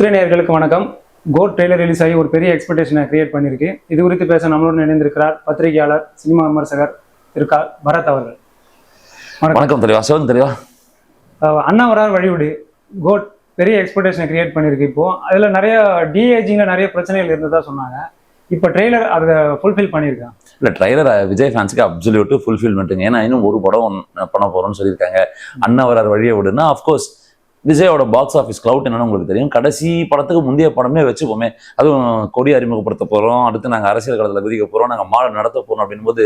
முத்திரை நேயர்களுக்கு வணக்கம். கோட் ட்ரெய்லர் ரிலீஸ் ஆகி ஒரு பெரிய எக்ஸ்பெக்டேஷனை கிரியேட் பண்ணியிருக்கு இது குறித்து பேச நம்மளுடன் இணைந்திருக்கிறார் பத்திரிகையாளர் சினிமா விமர்சகர் இருக்கா பரத் அவர்கள். வணக்கம். வணக்கம் தெளிவா சிவன் தெளிவா அண்ணா வரார் வழிவிடு. கோட் பெரிய எக்ஸ்பெக்டேஷனை கிரியேட் பண்ணியிருக்கு இப்போ. அதில் நிறைய டிஏஜிங்கில் நிறைய பிரச்சனைகள் இருந்ததா சொன்னாங்க. இப்போ ட்ரெய்லர் அதை ஃபுல்ஃபில் பண்ணியிருக்கான் இல்ல ட்ரைலர் விஜய் ஃபேன்ஸுக்கு அப்சல்யூட் ஃபுல்ஃபில்மெண்ட்டுங்க ஏன்னா இன்னும் ஒரு படம் பண்ண போறோம்னு சொல்லியிருக்காங்க. அண்ணா வரார் வழியை விடுனா அஃப்கோர்ஸ் விஜயோட பாக்ஸ் ஆஃபீஸ் க்ளவுட் என்னன்னு உங்களுக்கு தெரியும். கடைசி படத்துக்கு முந்தைய படமே வச்சுப்போமே. அதுவும் கொடி அறிமுகப்படுத்த போகிறோம் அடுத்து நாங்கள் அரசியல் களத்துல குதிக்க போகிறோம் நாங்கள் மாடு நடத்த போகிறோம் அப்படின்போது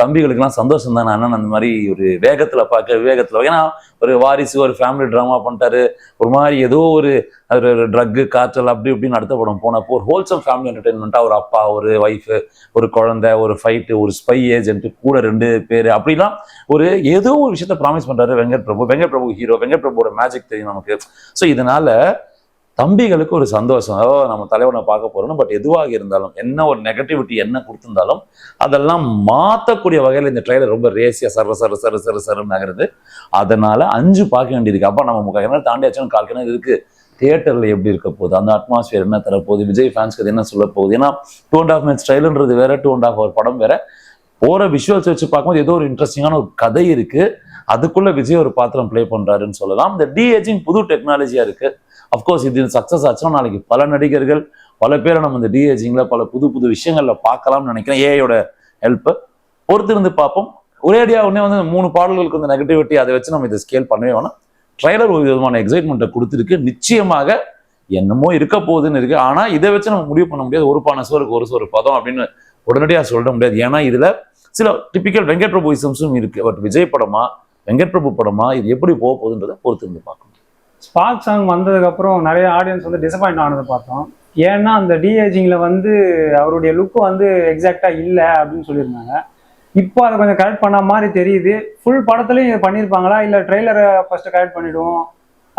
தம்பிகளுக்கெல்லாம் சந்தோஷம் தான். அண்ணன் அந்த மாதிரி ஒரு வேகத்தில் பார்க்க விவேகத்தில் ஏன்னா ஒரு வாரிசு ஒரு ஃபேமிலி ட்ராமா பண்ணிட்டாரு. ஒரு மாதிரி ஏதோ ஒரு அது ஒரு ட்ரக்கு காய்ச்சல் அப்படி இப்படின்னு அடுத்த படம் போனப்போ ஒரு ஹோல்சம் ஃபேமிலி என்டர்டைன்மெண்ட்டா ஒரு அப்பா ஒரு ஒய்ஃபு ஒரு குழந்தை ஒரு ஃபைட்டு ஒரு ஸ்பை ஏஜென்ட் கூட ரெண்டு பேர். அப்படிலாம் ஒரு ஏதோ ஒரு விஷயத்த ப்ராமிஸ் பண்ணுறாரு வெங்கட் பிரபு வெங்கட் பிரபு ஹீரோ வெங்கட் பிரபுவோட மேஜிக் தெரியும் நமக்கு. ஸோ இதனால தம்பிகளுக்கு ஒரு சந்தோஷம். ஓ நம்ம தலைவனை பார்க்க போறோம் பட் எதுவாக இருந்தாலும் என்ன ஒரு நெகட்டிவிட்டி என்ன கொடுத்திருந்தாலும் அதெல்லாம் மாற்றக்கூடிய வகையில் இந்த ட்ரெயிலர் ரொம்ப ரேசியா சர சர சர சர சரன்னு ஆகிறது. அதனால அஞ்சு பார்க்க வேண்டியிருக்கு. அப்போ நம்ம முக்கால் கிணறு தாண்டியாச்சும் கால் கிணறு இருக்கு. தியேட்டரில் எப்படி இருக்க போகுது? அந்த அட்மாஸ்பியர் என்ன தரப்போகுது? விஜய் ஃபேன்ஸ்க்கு அது என்ன சொல்ல போகுது? ஏன்னா டூ அண்ட் ஆஃப் மினிட்ஸ் ட்ரெயிலுன்றது வேற டூ அண்ட் ஆஃப் அவர் படம் வேற. போற விஷுவல்ஸ் வச்சு பார்க்கும்போது ஏதோ ஒரு இன்ட்ரெஸ்டிங்கான ஒரு கதை இருக்கு. அதுக்குள்ள விஜய் ஒரு பாத்திரம் ப்ளே பண்றாருன்னு சொல்லலாம். இந்த டிஏஜிங் புது டெக்னாலஜியா இருக்கு. அஃப்கோர்ஸ் இது சக்சஸ் ஆச்சுன்னா நாளைக்கு பல நடிகர்கள் பல பேரை நம்ம இந்த டிஏஜிங்ல பல புது புது விஷயங்கள்ல பார்க்கலாம்னு நினைக்கிறேன். ஏஐயோட ஹெல்ப் பொறுத்திருந்து பார்ப்போம். ஒரேடியா உடனே வந்து மூணு பாடல்களுக்கு வந்து நெகட்டிவிட்டி அதை வச்சு நம்ம இதை ஸ்கேல் பண்ணவே வேணாம். ட்ரைலர் ஒரு விதமான எக்ஸைட்மெண்ட்டை கொடுத்துருக்கு. நிச்சயமாக என்னமோ இருக்க போகுதுன்னு இருக்கு. ஆனா இதை வச்சு நம்ம முடிவு பண்ண முடியாது. ஒரு பான சோருக்கு ஒரு சோறு பதம் அப்படின்னு உடனடியாக சொல்ல முடியாது. ஏன்னா இதுல சில டிபிக்கல் வெங்கட் பிரபுயிசம்ஸும் இருக்கு. பட் விஜய் படமா வெங்கட் பிரபு படமா இது எப்படி போக போகுதுன்றதை பொறுத்திருந்து பார்க்கணும். ஸ்பார்க் சாங் வந்ததுக்கப்புறம் நிறைய ஆடியன்ஸ் வந்து டிசப்பாயிண்ட் ஆனதை பார்த்தோம். ஏன்னா அந்த டிஏஜிங்கில் வந்து அவருடைய லுக்கு வந்து எக்ஸாக்டாக இல்லை அப்படின்னு சொல்லியிருந்தாங்க. இப்போ அதை கொஞ்சம் கரெக்ட் பண்ண மாதிரி தெரியுது. ஃபுல் படத்துலையும் பண்ணியிருப்பாங்களா? இல்லை ட்ரெய்லரை ஃபர்ஸ்ட் கரெக்ட் பண்ணிடுவோம்.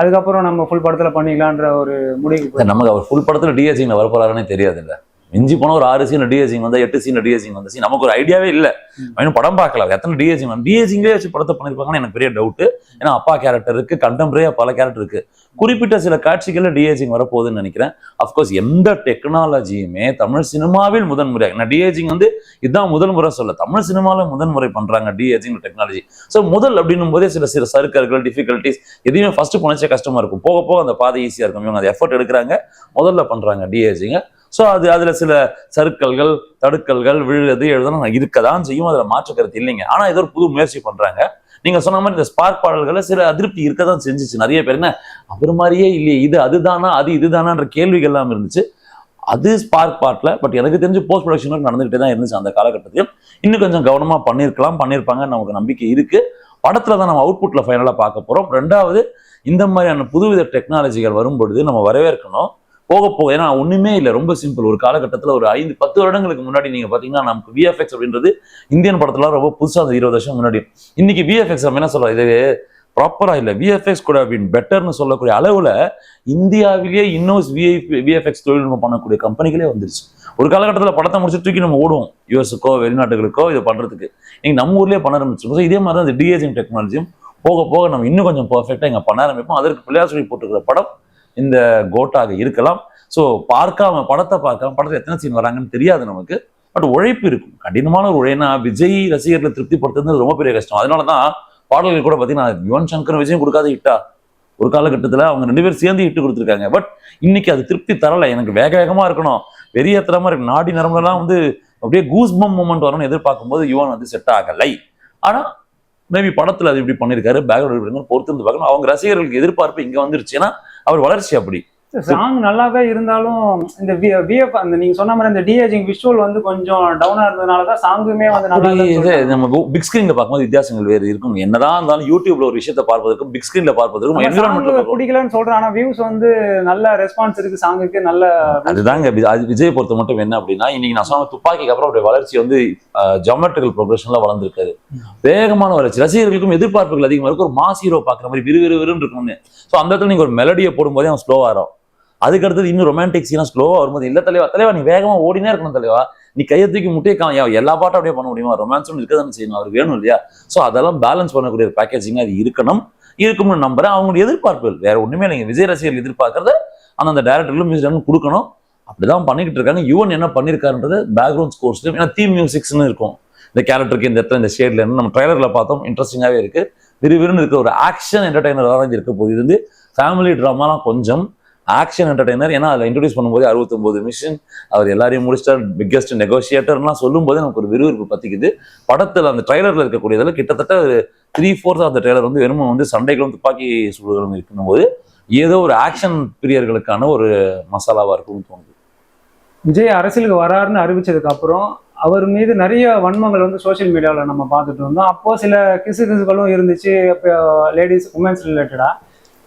அதுக்கப்புறம் நம்ம ஃபுல் படத்தில் பண்ணிக்கலான்ற ஒரு போய் நமக்கு அவர் ஃபுல் படத்துல வரப்போறாருன்னே தெரியாது இல்ல மிஞ்சி போன ஒரு ஆறு சீன் டிஎஸ்சிங் வந்தா எட்டு சீன் டிஎஸ்சிங் வந்த சீன் நமக்கு ஒரு ஐடியாவே இல்லை. ம். படம் பார்க்கல. எத்தனை டிஎஸ்சிங் டிஎஸ்சிங்லேயே வச்சு படத்தை பண்ணியிருப்பாங்கன்னு எனக்கு பெரிய டவுட்டு ஏன்னா அப்பா கேரக்டர் இருக்கு கண்டெம்பரரியா பல கேரக்டர் இருக்கு. குறிப்பிட்ட சில காட்சிகளில் டிஏஜிங் வரப்போகுதுன்னு நினைக்கிறேன். அஃப்கோர்ஸ் எந்த டெக்னாலஜியுமே தமிழ் சினிமாவில் முதன்முறையாக நான் டிஏஜிங் வந்து இதுதான் முதல் முறை சொல்ல தமிழ் சினிமாவில் முதன்முறை பண்றாங்க டிஏஜிங் டெக்னாலஜி ஸோ முதல் அப்படின்னும் போதே சில சில சறுக்கல்கள் டிஃபிகல்ட்டிஸ் எதையுமே ஃபர்ஸ்ட் போனச்சே கஷ்டமா இருக்கும். போக போக அந்த பாதை ஈஸியாக இருக்கும். இவங்க அந்த எஃபர்ட் எடுக்கிறாங்க. முதல்ல பண்றாங்க டிஏஜிங்க ஸோ அது அதில் சில சறுக்கல்கள் தடுக்கல்கள் விழுறது எழுதணும். இருக்கதான் செய்யும். அதில் மாற்று கருத்து இல்லைங்க. ஆனால் ஏதோ ஒரு புது முயற்சி பண்ணுறாங்க நீங்கள் சொன்ன மாதிரி இந்த ஸ்பார்க் பாடல்களை சில அதிருப்தி இருக்கதான் செஞ்சுச்சு. நிறைய பேர் என்ன அவர் மாதிரியே இல்லையே இது அதுதானா அது இதுதானான்ற கேள்விகள் எல்லாம் இருந்துச்சு. அது ஸ்பார்க் பாட்டில் பட் எனக்கு தெரிஞ்சு போஸ்ட் ப்ரொடக்ஷன் ஒர்க் நடந்துகிட்டே தான் இருந்துச்சு அந்த காலகட்டத்திலும். இன்னும் கொஞ்சம் கவனமாக பண்ணியிருக்கலாம் பண்ணியிருப்பாங்க நமக்கு நம்பிக்கை இருக்குது படத்தில் தான் நம்ம அவுட்புட்டில் ஃபைனலாக பார்க்க போகிறோம் ரெண்டாவது இந்த மாதிரியான புதுவித டெக்னாலஜிகள் வரும்பொழுது நம்ம வரவேற்கணும். போக போக ஏன்னா ஒண்ணுமே இல்லை ரொம்ப சிம்பிள் ஒரு காலகட்டத்தில் ஒரு ஐந்து பத்து வருடங்களுக்கு முன்னாடி நீங்க பாத்தீங்கன்னா நமக்கு விஎஃப்எக்ஸ் அப்படின்றது இந்தியன் படத்துல ரொம்ப புதுசாக அந்த இருபது வருஷம் முன்னாடி. இன்னைக்கு விஎஃப்எக்ஸ் நம்ம என்ன சொல்றோம்? இது ப்ராப்பரா இல்லை. விஎஃப்எக்ஸ் கூட அப்படின்னு பெட்டர்னு சொல்லக்கூடிய அளவுல இந்தியாவிலேயே இன்னும் விஐ விஎஃப்எக்ஸ் தொழில்நுட்பம் பண்ணக்கூடிய கம்பெனிகளே வந்துருச்சு. ஒரு காலகட்டத்தில் படத்தை முடிச்சு தூக்கி நம்ம ஓடுவோம். யூஎஸ்க்கோ வெளிநாட்டுகளுக்கோ இதை பண்ணுறதுக்கு நீங்கள் நம்ம ஊர்லேயே பண்ண ஆரம்பிச்சிருக்கோம் இதே மாதிரி தான் இந்த டிஏஜிங் டெக்னாலஜியும் போக போக நம்ம இன்னும் கொஞ்சம் பர்ஃபெக்டாக இங்கே பண்ண ஆரம்பிப்போம். அதற்கு பிள்ளையார் சொல்லி போட்டுருக்கிற படம் இந்த கோட்டாக இருக்கலாம். ஸோ பார்க்காம படத்தை பார்க்காம படத்தில் எத்தனை சீன் வராங்கன்னு தெரியாது நமக்கு. பட் உழைப்பு இருக்கும். கடினமான ஒரு உழைனா விஜய் ரசிகர்களை திருப்திப்படுத்துறது ரொம்ப பெரிய கஷ்டம். அதனால தான் பாடல்கள் கூட பார்த்தீங்கன்னா யுவன் சங்கர் விஜயம் கொடுக்காத ஹிட்டா. ஒரு காலகட்டத்தில் அவங்க ரெண்டு பேரும் சேர்ந்து இட்டு கொடுத்துருக்காங்க. பட் இன்னைக்கு அது திருப்தி தரலை. எனக்கு வேக வேகமாக இருக்கணும். வெறியத்தனமா இருக்கு. நாடி நரம்புலாம் வந்து அப்படியே கூஸ் பம் மூமெண்ட் எதிர்பார்க்கும் போது யுவன் வந்து செட் ஆகலை. ஆனால் மேபி படத்தில் அது இப்படி பண்ணியிருக்காரு பேக்ரவுண்ட் பொறுத்து இருந்து பார்க்கணும். அவங்க ரசிகர்களுக்கு எதிர்பார்ப்பு இங்கே வந்துருச்சு. ஏன்னா அவர் வளர்ச்சி அப்படி. சாங் நல்லாவே இருந்தாலும் இந்த விஎஃப் அந்த நீங்க சொன்ன மாதிரி இந்த டிஏஜிங் விஷுவல் வந்து கொஞ்சம் டவுனா இருந்ததுனால தான் சாங்குமே வந்து நல்லா இது. நம்ம பிக் ஸ்கிரீன்ல பார்க்கும்போது வித்தியாசங்கள் வேறு இருக்கும். என்னதான் இருந்தாலும் யூடியூப்ல ஒரு விஷயத்தை பார்ப்பதற்கும் பிக் ஸ்கிரீன்ல பார்ப்பதற்கும் song பிடிக்கலன்னு சொல்றேன். ஆனா வியூஸ் வந்து நல்ல ரெஸ்பான்ஸ் இருக்கு சாங்குக்கு நல்ல அதுதாங்க. அது விஜய் பொறுத்த மட்டும் என்ன அப்படின்னா இன்னைக்கு நான் சொன்ன துப்பாக்கிக்கு அப்புறம் அவருடைய வளர்ச்சி வந்து ஜொமேட்டிக்கல் ப்ரோக்ரஷன்ல வளர்ந்துருக்காரு. வேகமான வளர்ச்சி. ரசிகர்களுக்கும் எதிர்பார்ப்புகள் அதிகமா இருக்கு. ஒரு மாஸ் ஹீரோ பாக்குற மாதிரி விறு விறு விறுன்னு இருக்கணும்னு. ஸோ அந்த இடத்துல நீங்க ஒரு மெலடியை போடும்போதே அவன் ஸ்லோவா ஆகும் அதுக்கு இன்னும் ரொமான்டிக் சீனா ஸ்லோவா வரும்போது இல்ல தலைவா தலைவா நீ வேகமா ஓடினே இருக்கணும் தலைவா. நீ கையை தூக்கி முட்டையை கா எல்லா பாட்டும் அப்படியே பண்ண முடியுமா? ரொமான்ஸும் இருக்க தானே செய்யணும். அவருக்கு வேணும் இல்லையா? ஸோ அதெல்லாம் பேலன்ஸ் பண்ணக்கூடிய ஒரு பேக்கேஜிங் அது இருக்கணும். இருக்கும்னு நம்புறேன். அவங்களுடைய எதிர்பார்ப்புகள். வேற ஒண்ணுமே நீங்கள் விஜய் ரசிகர்கள் எதிர்பார்க்கறத அந்தந்த டேரக்டர்களும் மியூசிக் கொடுக்கணும். அப்படிதான் பண்ணிக்கிட்டு இருக்காங்க. யுவன் என்ன பண்ணியிருக்காருன்றது பேக்ரவுண்ட் ஸ்கோர்ஸ் ஏன்னா தீம் மியூசிக்ஸ்னு இருக்கும். இந்த கேரக்டருக்கு இந்த இடத்துல இந்த ஷேட்ல நம்ம ட்ரைலர்ல பார்த்தோம். இன்ட்ரெஸ்டிங்காகவே இருக்கு. விறுவிறுன்னு இருக்க ஒரு ஆக்ஷன் என்டர்டைனர் வரைஞ்சி இருக்க போது இது வந்து ஃபேமிலி ட்ராமாலாம் கொஞ்சம் ஆக்ஷன் என்டர்டைனர் ஏன்னா அதில் இன்ட்ரடியூஸ் பண்ணும்போது அறுபத்தொம்போது மிஷின் அவர் எல்லாரையும் முடிச்சிட்டார். பிக்கஸ்ட் நெகோசியேட்டர்லாம் சொல்லும்போது நமக்கு ஒரு விறுவிறுப்பு பற்றிக்குது படத்தில் அந்த ட்ரைலரில் இருக்கக்கூடியதில் கிட்டத்தட்ட ஒரு three fourth of the trailer வந்து வெறும் வந்து சண்டைகளும் துப்பாக்கி சூடுகளும் இருக்கணும் போது ஏதோ ஒரு ஆக்ஷன் பிரியர்களுக்கான ஒரு மசாலாவாக இருக்கும்னு தோணுது. விஜய் அரசியலுக்கு வராருன்னு அறிவிச்சதுக்கு அப்புறம் அவர் மீது நிறைய வன்மங்கள் வந்து சோஷியல் மீடியாவில் நம்ம பார்த்துட்டு இருந்தோம். அப்போது சில கிசு கிசுகளும் இருந்துச்சு. இப்போ லேடிஸ் உமன்ஸ் ரிலேட்டடாக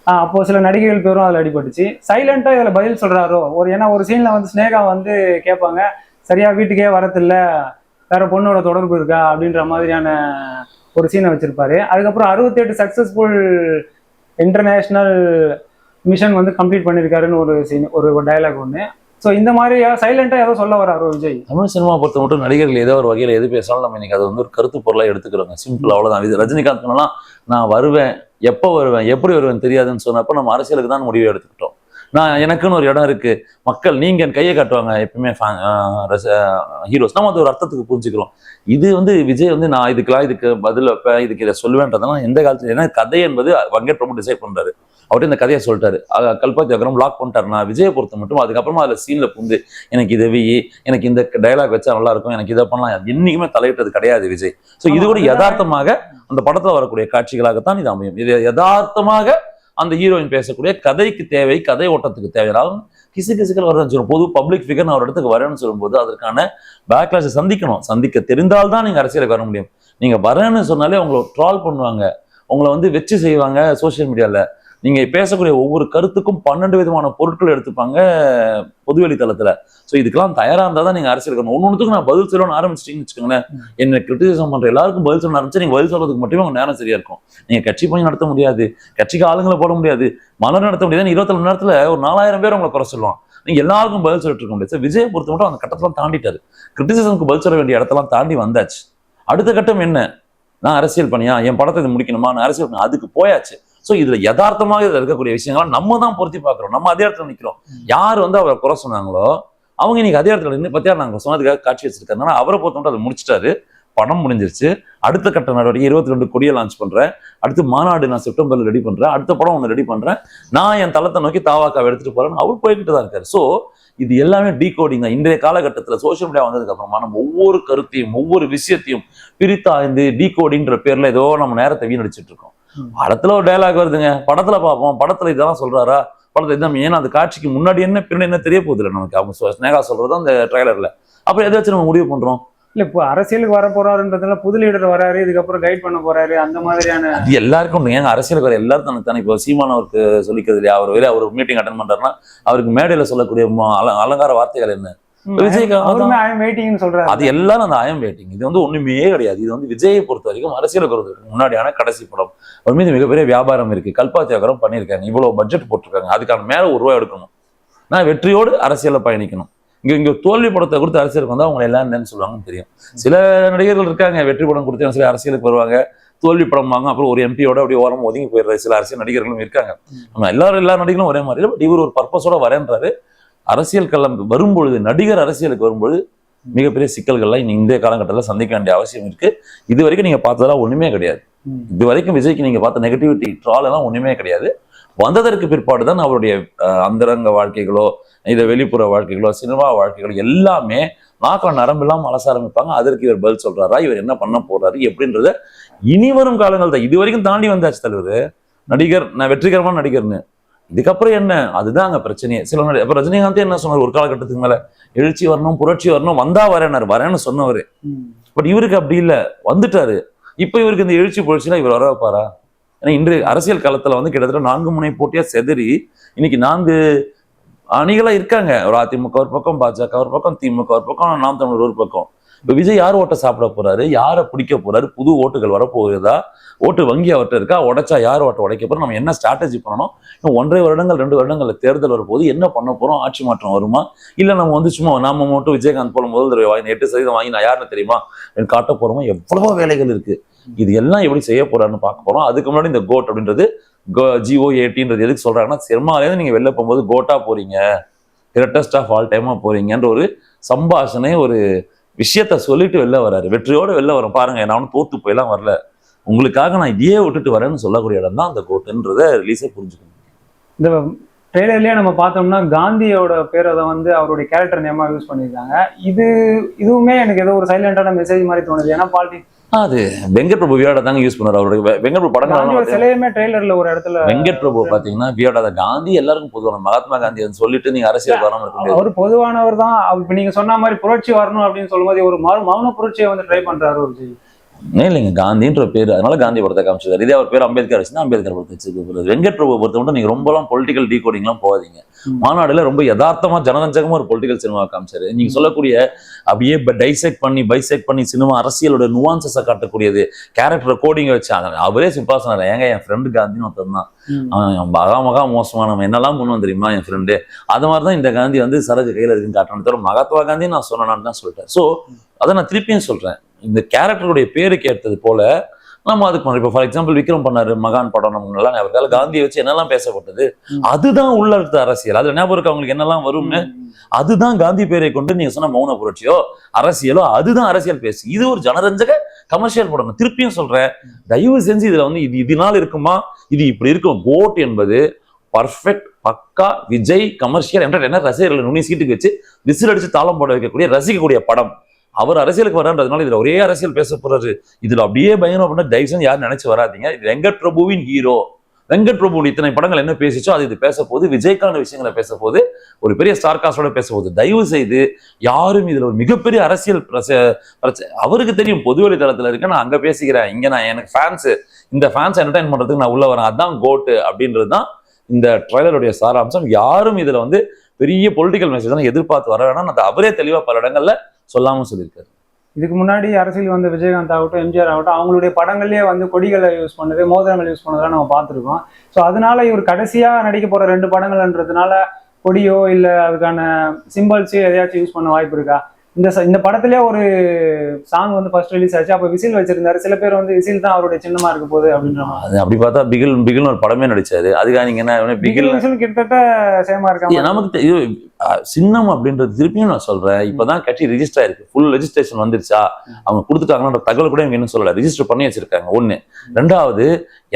அப்போ சில நடிகைகள் பேரும் அதில் அடிபட்டுச்சு. சைலண்டா இதில் பதில் சொல்றாரோ? ஒரு ஏன்னா ஒரு சீன்ல வந்து ஸ்னேகா வந்து கேட்பாங்க சரியா வீட்டுக்கே வரதில்ல வேற பொண்ணோட தொடர்பு இருக்கா? அப்படின்ற மாதிரியான ஒரு சீனை வச்சிருப்பாரு. அதுக்கப்புறம் அறுபத்தெட்டு சக்சஸ்ஃபுல் இன்டர்நேஷ்னல் மிஷன் வந்து கம்ப்ளீட் பண்ணியிருக்காருன்னு ஒரு சீன் ஒரு டயலாக் ஒன்று ஸோ இந்த மாதிரி சைலண்டாக ஏதோ சொல்ல வராரோ விஜய்? தமிழ் சினிமா பொறுத்த மட்டும் நடிகர்கள் ஏதோ ஒரு வகையில் எது பேசினாலும் நம்ம இன்னைக்கு அது வந்து ஒரு கருத்து பொருளாக எடுத்துக்கிறோங்க. சிம்பிள் அவ்வளோதான் இது ரஜினிகாந்த் நான் வருவேன் எப்போ வருவேன் எப்படி வருவேன் தெரியாதுன்னு சொன்னப்போ நம்ம அரசியலுக்கு தான் முடிவு எடுத்துக்கிட்டோம். நான் எனக்குன்னு ஒரு இடம் இருக்கு. மக்கள் நீங்க என் கையை காட்டுவாங்க. எப்பவுமே ஹீரோஸ் நம்ம அது ஒரு அர்த்தத்துக்கு புரிஞ்சுக்கிறோம். இது வந்து விஜய் வந்து நான் இதுக்கெல்லாம் இதுக்கு பதில் வைப்பேன் இதுக்கு இதை சொல்லுவேன்றதெல்லாம் எந்த காலத்துல ஏன்னா கதை என்பது வெங்கட் பிரபு டிசைட் பண்றாரு. அவர்கிட்ட இந்த கதையை சொல்லிட்டாரு. கல்பாத்தி அகரம் லாக் பண்ணிட்டாரு நான் விஜயை பொறுத்த மட்டும் அதுக்கப்புறமா அதுல சீன்ல புந்து எனக்கு இதை வி எனக்கு இந்த டயலாக் வச்சா நல்லா இருக்கும் எனக்கு இதை பண்ணலாம். என்னைக்குமே தலையிட்டது கிடையாது விஜய். ஸோ இது கூட யதார்த்தமாக அந்த படத்துல வரக்கூடிய காட்சிகளாகத்தான் இது அமையும். இது யதார்த்தமாக அந்த ஹீரோயின் பேசக்கூடிய கதைக்கு தேவை கதை ஓட்டத்துக்கு தேவையானாலும் கிசு கிசுக்கள் வரதான் சொல்லும் பொது பப்ளிக் ஃபிகர் ஒரு இடத்துக்கு வரேன்னு சொல்லும்போது அதற்கான பேக்லாஷை சந்திக்கணும். சந்திக்க தெரிந்தால்தான் நீங்க அரசியலுக்கு வர முடியும். நீங்க வரேன்னு சொன்னாலே உங்களை ட்ரால் பண்ணுவாங்க. உங்களை வந்து வச்சு செய்வாங்க சோஷியல் மீடியால நீங்க பேசக்கூடிய ஒவ்வொரு கருத்துக்கும் பன்னெண்டு விதமான பொருட்கள் எடுத்துப்பாங்க பொதுவெளி தளத்துல ஸோ இதுக்கெல்லாம் தயாரா இருந்தா தான் நீங்க அரசியல் இருக்கணும் ஒன்னொன்றுக்கும் நான் பதில் சொல்லணும்னு ஆரம்பிச்சிட்டீங்கன்னு வச்சுக்கோங்களேன். என்ன கிரிட்டிசிசம் பண்ற எல்லாருக்கும் பதில் சொல்ல ஆரம்பிச்சு நீங்க பதில் சொல்றதுக்கு மட்டுமே உங்க நேரம் சரியா இருக்கும். நீங்க கட்சி பணி நடத்த முடியாது. கட்சிக்கு ஆளுங்களை போட முடியாது. மலர் நடத்த முடியாது. இருபத்தி மணி நேரத்துல ஒரு நாலாயிரம் பேர் உங்களை குறை சொல்லுவான் நீங்க எல்லாருக்கும் பதில் சொல்லிட்டு இருக்க முடியாது. So, விஜயை பொறுத்த மட்டும் அந்த கட்டத்தெல்லாம் தாண்டிட்டாரு. கிரிட்டிசிசம்க்கு பதில் சொல்ல வேண்டிய இடத்தெல்லாம் தாண்டி வந்தாச்சு. அடுத்த கட்டம் என்ன? நான் அரசியல் பண்ணியா என் படத்தை இது முடிக்கணுமா? நான் அரசியல் பண்ணி அதுக்கு போயாச்சு. ஸோ இதுல யதார்த்தமாக இதுல இருக்கக்கூடிய விஷயங்களை நம்ம தான் பொருத்தி பார்க்குறோம். நம்ம அதே இடத்துல நிற்கிறோம் யார் வந்து அவரை குறை சொன்னாங்களோ அவங்க இன்னைக்கு அதே இடத்துல நின்று பத்தியா நாங்கள் சொன்னதுக்காக காட்சி வச்சிருக்காங்க. அவரை பொறுத்த மட்டும் அதை முடிச்சிட்டாரு. படம் முடிஞ்சிருச்சு. அடுத்த கட்ட நடவடிக்கை இருபத்தி ரெண்டு கொடியை லான்ச் பண்றேன். அடுத்து மாநாடு நான் செப்டம்பர்ல ரெடி பண்றேன். அடுத்த படம் ஒன்று ரெடி பண்றேன். நான் என் தளத்தை நோக்கி தாவாக்காவை எடுத்துட்டு போறேன்னு அவர் போய்கிட்டு தான் இருக்காரு. ஸோ இது எல்லாமே டீகோடிங் தான். இன்றைய காலகட்டத்தில் சோஷியல் மீடியா வந்ததுக்கு அப்புறமா நம்ம ஒவ்வொரு கருத்தையும் ஒவ்வொரு விஷயத்தையும் பிரித்தாய்ந்து டீகோடிங்கிற பேர்ல ஏதோ நம்ம நேரத்தை வீணடிச்சிட்டு இருக்கோம். படத்துல ஒரு டயலாக் வருதுங்க. படத்துல பார்ப்போம். படத்துல இதெல்லாம் சொல்றாரா? படத்துல இதான் ஏன்னா அந்த காட்சிக்கு முன்னாடி என்ன பின்னாடி என்ன தெரிய போகுது இல்லை நமக்கு? அவங்க ஸ்னேகா சொல்றது அந்த ட்ரைலர்ல அப்புறம் எதை வச்சு நம்ம முடிவு பண்றோம்? இல்ல இப்போ அரசியலுக்கு வர போறாருன்றதுல புது லீடர் வராரு இதுக்கப்புறம் கைட் பண்ண போறாரு அந்த மாதிரியான அது எல்லாருக்கும் உண்டு. ஏங்க அரசியலுக்கு வர எல்லாரும் தனக்கு தானே? இப்போ சீமான் அவருக்கு சொல்லிக்கிறது இல்லையா? அவர் வேற அவர் மீட்டிங் அட்டன் பண்றாருன்னா அவருக்கு மேடையில சொல்லக்கூடிய அலங்கார வார்த்தைகள் என்ன? சொல்றாரு. அது எல்லாரும் அந்த ஐஎம் வெயிட்டிங் இது வந்து ஒண்ணுமே கிடையாது. இது வந்து விஜயை பொறுத்த வரைக்கும் அரசியலுக்கு வருவதற்கு முன்னாடியான கடைசி படம். அவர் மீது மிகப்பெரிய வியாபாரம் இருக்கு. கல்பாத்தியாகரம் பண்ணியிருக்காங்க. இவ்வளவு பட்ஜெட் போட்டிருக்காங்க. அதுக்கான மேல ஒரு ரூபாய் எடுக்கணும். நான் வெற்றியோடு அரசியல்ல பயணிக்கணும். இங்க இங்க தோல்வி படத்தை கொடுத்து அரசியலுக்கு வந்தா அவங்க எல்லாம் என்னன்னு சொல்லுவாங்கன்னு தெரியும். சில நடிகர்கள் இருக்காங்க. வெற்றி படம் கொடுத்து சில அரசியலுக்கு வருவாங்க. தோல்வி படம் வாங்க அப்புறம் ஒரு எம்பியோட அப்படியே ஓரம் ஒதுங்கி போயிடுற சில அரசியல் நடிகர்களும் இருக்காங்க. நம்ம எல்லாரும் எல்லா நடிகர்களும் ஒரே மாதிரி பட் இவர் ஒரு பர்பஸோட வரேன்றாரு. அரசியல் களம் வரும்பொழுது நடிகர் அரசியலுக்கு வரும்பொழுது மிகப்பெரிய சிக்கல்கள்லாம் இன்னைக்கு இந்திய காலகட்டத்தில் சந்திக்க வேண்டிய அவசியம் இருக்கு. இது வரைக்கும் நீங்க பார்த்ததெல்லாம் ஒண்ணுமே கிடையாது. இது வரைக்கும் விஜய்க்கு நீங்க பார்த்த நெகட்டிவிட்டி ட்ரால் எல்லாம் ஒண்ணுமே கிடையாது. வந்ததற்கு பிற்பாடு தான் அவருடைய அந்தரங்க வாழ்க்கைகளோ இதை வெளிப்புற வாழ்க்கைகளோ சினிமா வாழ்க்கைகளோ எல்லாமே நாக்கம் நரம்பு இல்லாம அலச ஆரம்பிப்பாங்க. அதற்கு இவர் பதில் சொல்றாரா இவர் என்ன பண்ண போறாரு எப்படின்றத இனி வரும் காலங்கள் தான் இது வரைக்கும் தாண்டி வந்தாச்சு தலைவர். நடிகர் நான் வெற்றிகரமான நடிகர்னு. இதுக்கப்புறம் என்ன? அதுதான் அங்க பிரச்சனையே. சில நடி- அப்ப ரஜினிகாந்தே என்ன சொன்னார்? ஒரு காலகட்டத்துக்கு மேல எழுச்சி வரணும் புரட்சி வரணும் வந்தா வரேனார் வரேன்னு சொன்னவர். பட் இவருக்கு அப்படி இல்ல. வந்துட்டாரு. இப்ப இவருக்கு இந்த எழுச்சி புரட்சினா இவர் வர வைப்பாரா? ஏன்னா இன்று அரசியல் களத்துல வந்து கிட்டத்தட்ட நான்கு முனை போட்டியா செதறி இன்னைக்கு நான்கு அணிகளா இருக்காங்க. ஒரு அதிமுக ஒரு பக்கம் பாஜக ஒரு பக்கம் திமுக ஒரு பக்கம் நாம் தமிழர் ஒரு பக்கம். இப்போ விஜய் யார் ஓட்டை சாப்பிட போறாரு? யாரை பிடிக்க போறாரு? புது ஓட்டுகள் வரப்போகுதா? ஓட்டு வங்கி அவர்கிட்ட இருக்கா? உடைச்சா யார் ஓட்டை உடைக்க போறோம் நம்ம என்ன ஸ்ட்ராட்டஜி பண்ணணும்? இன்னும் ஒன்றரை வருடங்கள் ரெண்டு வருடங்கள்ல தேர்தல் வரப்போகுது. என்ன பண்ண போறோம்? ஆட்சி மாற்றம் வருமா? இல்ல நம்ம வந்து சும்மா நாம மட்டும் விஜயகாந்த் போல முதல் தடவை வாங்கி எட்டு சதவீதம் வாங்கி நான் யாருன்னு தெரியுமா? காட்ட போறோமா? எவ்வளவோ வேலைகள் இருக்கு. இது எல்லாம் எப்படி செய்ய போறாருன்னு பார்க்க போறோம். அதுக்கு முன்னாடி இந்த கோட் அப்படின்றது ஜிஓ ஏடின்றது எதுக்கு சொல்றாங்கன்னா சினிமாலேருந்து நீங்க வெளில போகும்போது கோட்டா போறீங்க. கிரட்டஸ்ட் ஆஃப் ஆல் டைமா போறீங்கன்ற ஒரு சம்பாஷணை ஒரு விஷயத்த சொல்லிட்டு வெளில வராரு. வெற்றியோடு வெளில வரும். பாருங்க நான் ஒன்றும் தோத்து போயெல்லாம் வரல. உங்களுக்காக நான் இதையே விட்டுட்டு வரேன்னு சொல்லக்கூடிய இடம் தான் அந்த கோட்டுன்றத ரிலீஸே புரிஞ்சுக்கணும். இந்த ட்ரெய்லர்லேயே நம்ம பார்த்தோம்னா காந்தியோட பேரை வந்து அவருடைய கேரக்டர் நேமாக யூஸ் பண்ணியிருக்காங்க. இது இதுவுமே எனக்கு ஏதோ ஒரு சைலண்டான மெசேஜ் மாதிரி தோணுது. ஏன்னா பாலிடிக்ஸ் அது வெங்கட் பிரபு வியாட தாங்க யூஸ் பண்ணாரு அவருடைய வெங்கட் பிரபு படங்கள் சிலையுமே ட்ரெய்லர்ல ஒரு இடத்துல வெங்கட் பிரபு பாத்தீங்கன்னா வியாட காந்தி எல்லாருக்கும் பொதுவான மகாத்மா காந்தி சொல்லிட்டு நீங்க அரசியல் வராம இருக்க அவர் பொதுவானவர் தான். இப்ப நீங்க சொன்ன மாதிரி புரட்சி வரணும் அப்படின்னு சொல்லும்போது ஒரு மௌ- மௌன புரட்சியை வந்து ட்ரை பண்றாரு ஒரு இல்லைங்க காந்தின்ற பேர் அதனால காந்தி படத்தை காமிச்சிருக்காரு. இதே அவர் பேர் அம்பேத்கர் வச்சுன்னா அம்பேத்கர் படத்தை வச்சுருக்கு வெங்கட் பிரபு பொறுத்த மட்டும் நீங்க ரொம்பலாம் பொலிட்டிக்கல் டீ கோடிங்லாம் போகாதீங்க. மாநாடுல ரொம்ப யதார்த்தமா ஜனரஞ்சகமா ஒரு பொலிட்டிக்கல் சினிமா காமிச்சாரு. நீங்க சொல்லக்கூடிய அப்படியே டைசெக்ட் பண்ணி பைசெக்ட் பண்ணி சினிமா அரசியலோட நுவான்சஸை காட்டக்கூடியது. கேரக்டர் கோடிங் வச்சாங்க அவரே சிம்பா சொன்னார் ஏங்க என் ஃப்ரெண்டு காந்தின்னு ஒருத்தன் தான் அவன் மகா மகா மோசமானவன் என்னெல்லாம் பண்ணுவான் தெரியுமா என் ஃப்ரெண்டு அது மாதிரி தான் இந்த காந்தி வந்து சரக்கு கையில் இருக்குன்னு காட்டணும் தவிர மகாத்மா காந்தி நான் சொன்னான்னு தான் சொல்லிட்டேன். ஸோ அதை நான் திருப்பியும் சொல்றேன். இந்த கேரக்டருடைய பேருக்கு ஏற்றது போல நம்ம அதுக்கு இப்போ ஃபார் எக்ஸாம்பிள் விக்ரம் பண்ணாரு மகான் படம் நம்ம எல்லாம் ஞாபகம் காந்தியை வச்சு என்னெல்லாம் பேசப்பட்டது. அதுதான் உள்ள இருக்க அரசியல். அது ஞாபகம் இருக்கு அவங்களுக்கு என்னெல்லாம் வரும்னு? அதுதான் காந்தி பேரை கொண்டு நீங்க சொன்ன மௌன புரட்சியோ அரசியலோ அதுதான் அரசியல் பேசு. இது ஒரு ஜனரஞ்சக கமர்ஷியல் படம். திருப்பியும் சொல்றேன். தயவு செஞ்சு இதுல வந்து இது இதனால இருக்குமா? இது இப்படி இருக்கும் கோட் என்பது பர்ஃபெக்ட் பக்கா விஜய் கமர்ஷியல் என்டர்டைனர் ரசிகர்களை நுனி சீட்டுக்கு வச்சு விசில் அடிச்சு தாளம் போட வைக்கக்கூடிய ரசிக்கக்கூடிய படம். அவர் அரசியலுக்கு வரான்றதுனால இதுல ஒரே அரசியல் பேச போறாரு. இதுல அப்படியே பயணம் அப்படின்னா தயவு யாரும் நினைச்சு வராதீங்க. இது வெங்கட் பிரபுவின் ஹீரோ வெங்கட் பிரபு இத்தனை படங்கள் என்ன பேசிச்சோ அது இது பேச போது விஜய்க்கான விஷயங்களை பேச போது ஒரு பெரிய ஸ்டார் காஸ்டோட பேச போகுது. தயவு செய்து யாரும் இதுல ஒரு மிகப்பெரிய அரசியல் பிரச்ச- அவருக்கு தெரியும். பொதுவெளி வழித்தளத்துல இருக்க நான் அங்க பேசிக்கிறேன். இங்க நான் எனக்கு ஃபேன்ஸ் இந்த ஃபேன்ஸ் என்டர்டைன் பண்றதுக்கு நான் உள்ள வரேன். அதான் கோட்டு அப்படின்றது தான் இந்த ட்ரைலருடைய சாராம்சம். யாரும் இதுல வந்து பெரிய பொலிட்டிக்கல் மெசேஜ் எதிர்பார்த்து வர வேணாம். அது அவரே தெளிவா பல இடங்கள்ல சொல்லாமல் சொல்லியிருக்காரு. இதுக்கு முன்னாடி அரசியல் வந்த விஜயகாந்த் ஆகட்டும் எம்ஜிஆர் ஆகட்டும் அவங்களுடைய படங்கள்லேயே வந்து கொடிகளை யூஸ் பண்ணது மோதிரங்கள் யூஸ் பண்ணதெல்லாம் நம்ம பார்த்துருக்கோம். ஸோ அதனால இவர் கடைசியாக நடிக்க போகிற ரெண்டு படங்கள்ன்றதுனால கொடியோ இல்லை அதுக்கான சிம்பிள்ஸோ எதையாச்சும் யூஸ் பண்ண வாய்ப்பு இருக்கா? இந்த இந்த படத்திலே ஒரு சாங் வந்து ஃபர்ஸ்ட் ரிலீஸ் ஆச்சு. அப்போ விசில் வச்சிருந்தாரு. சில பேர் வந்து விசில் தான் அவருடைய சின்னமா இருக்க போகுது அப்படின்ற அது அப்படி பார்த்தா பிகில் பிகில்னு ஒரு படமே நடிச்சாரு. அதுக்காக நீங்க என்ன பிகில் விசில் கிட்டத்தட்ட சேமா இருக்காங்க நமக்கு இது சின்னம் அப்படின்றது திருப்பியும் நான் சொல்றேன். இப்பதான் கட்சி ரிஜிஸ்டர் ஆயிருக்கு. ஃபுல் ரெஜிஸ்ட்ரேஷன் வந்துருச்சா? அவங்க கொடுத்துட்டாங்கன்ற தகவல் கூட இவங்க இன்னும் சொல்லல. ரிஜிஸ்டர் பண்ணி வச்சிருக்காங்க. ஒண்ணு. ரெண்டாவது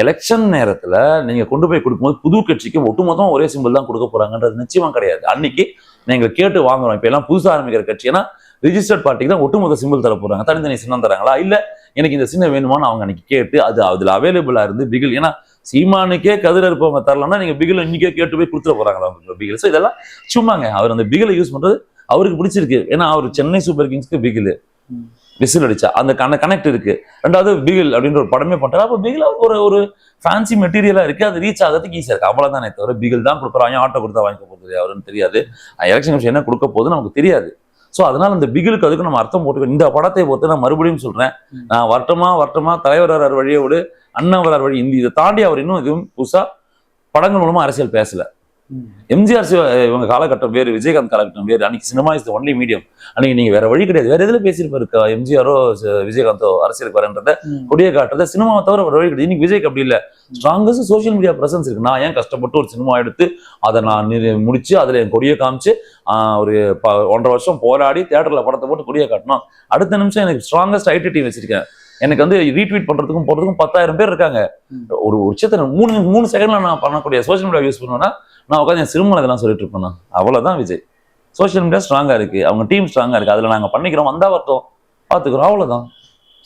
எலெக்ஷன் நேரத்துல நீங்க கொண்டு போய் கொடுக்கும்போது புது கட்சிக்கு ஒட்டுமொத்தம் ஒரே சிம்பிள் தான் கொடுக்க போறாங்கன்றது நிச்சயமா கிடையாது. அன்னைக்கு நீங்க கேட்டு வாங்குறோம். இப்ப எல்லாம் புதுசா ஆரம்பிக்கிற கட்சி. ஏன்னா ரிஜிஸ்டர்ட் பார்ட்டிக்கு தான் ஒட்டுமொத்த சிம்பிள் தர போறாங்க. தனித்தனி சின்னம் தராங்களா? இல்ல எனக்கு இந்த சின்னம் வேணுமான்னு அவங்க அன்னைக்கு கேட்டு அது அதுல அவைலபிளா இருந்து பிகில் ஏன்னா சீமானுக்கே கதிர இருப்பவங்க தரலன்னா நீங்க பிகில் இன்னைக்கே கேட்டு போய் கொடுத்துட போறாங்களா அவங்க பிகில் ஸோ இதெல்லாம் சும்மாங்க. அவர் அந்த பிகிலை யூஸ் பண்றது அவருக்கு பிடிச்சிருக்கு. ஏன்னா அவர் சென்னை சூப்பர் கிங்ஸ்க்கு பிகில். விசில் அடிச்சா அந்த கன கனெக்ட் இருக்கு. ரெண்டாவது பிகில் அப்படின்ற ஒரு படமே பண்றாரு. அப்போ பிகில் ஒரு ஒரு ஃபேன்சி மெட்டீரியலா இருக்கு. அது ரீச் ஆகிறதுக்கு ஈஸியா இருக்கு. அவ்வளவுதானே தவிர பிகில் தான் கொடுக்குறாங்க. ஆட்டோ கொடுத்தா வாங்கிக்க போகுது அவருன்னு தெரியாது. எலெக்ஷன் கமிஷன் என்ன கொடுக்க போகுது நமக்கு தெரியாது. ஸோ அதனால இந்த பிகிலுக்கு அதுக்கு நம்ம அர்த்தம் போட்டுக்கணும். இந்த படத்தை பொறுத்து நான் மறுபடியும் சொல்றேன். நான் வரட்டுமா வரட்டுமா தலைவர் வரார் வழியை விடு அண்ணன் வரார் வழி இந்த இதை தாண்டி அவர் இன்னும் இதுவும் புதுசா படங்கள் மூலமா அரசியல் பேசல. எம்ஜிஆர் சிவ இவங்க காலகட்டம் வேறு விஜயகாந்த் காலகட்டம் வேறு. அன்னைக்கு சினிமா இஸ் ஒன்லி மீடியம் அன்னைக்கு நீங்க வேற வழி கிடையாது. வேற எதுல பேசியிருப்பாரு எம்ஜிஆரோ விஜயகாந்தோ அரசியலுக்கு வரன்றத. கொடியை காட்டுறத சினிமாவை தவிர வேற வழி கிடையாது. இன்னைக்கு விஜய்க்கு அப்படி இல்ல. ஸ்ட்ராங்கஸ்ட் சோஷியல் மீடியா பிரசன்ஸ் இருக்கு. நான் ஏன் கஷ்டப்பட்டு ஒரு சினிமா எடுத்து அதை நான் முடிச்சு அதுல என் கொடியை காமிச்சு ஒரு ஒன்றரை வருஷம் போராடி தியேட்டர்ல படத்தை போட்டு கொடியை காட்டணும் அடுத்த நிமிஷம் எனக்கு ஸ்ட்ராங்கஸ்ட் ஐடி டீம் வச்சிருக்கேன். எனக்கு வந்து ரீட்வீட் பண்றதுக்கும் போறதுக்கும் பத்தாயிரம் பேர் இருக்காங்க. ஒரு விஷயத்த மூணு மூணு செகண்ட்ல நான் பண்ணக்கூடிய சோஷியல் மீடியா யூஸ் பண்ணுவேன்னா நான் உட்காந்து என் சிறுமலை இதெல்லாம் சொல்லிட்டு இருப்பேன் அவ்வளவுதான் விஜய். சோஷியல் மீடியா ஸ்ட்ராங்கா இருக்கு. அவங்க டீம் ஸ்ட்ராங்கா இருக்கு. அதுல நாங்க பண்ணிக்கிறோம். வந்தா வரட்டும். பாத்துக்கிறோம். அவ்வளவுதான்.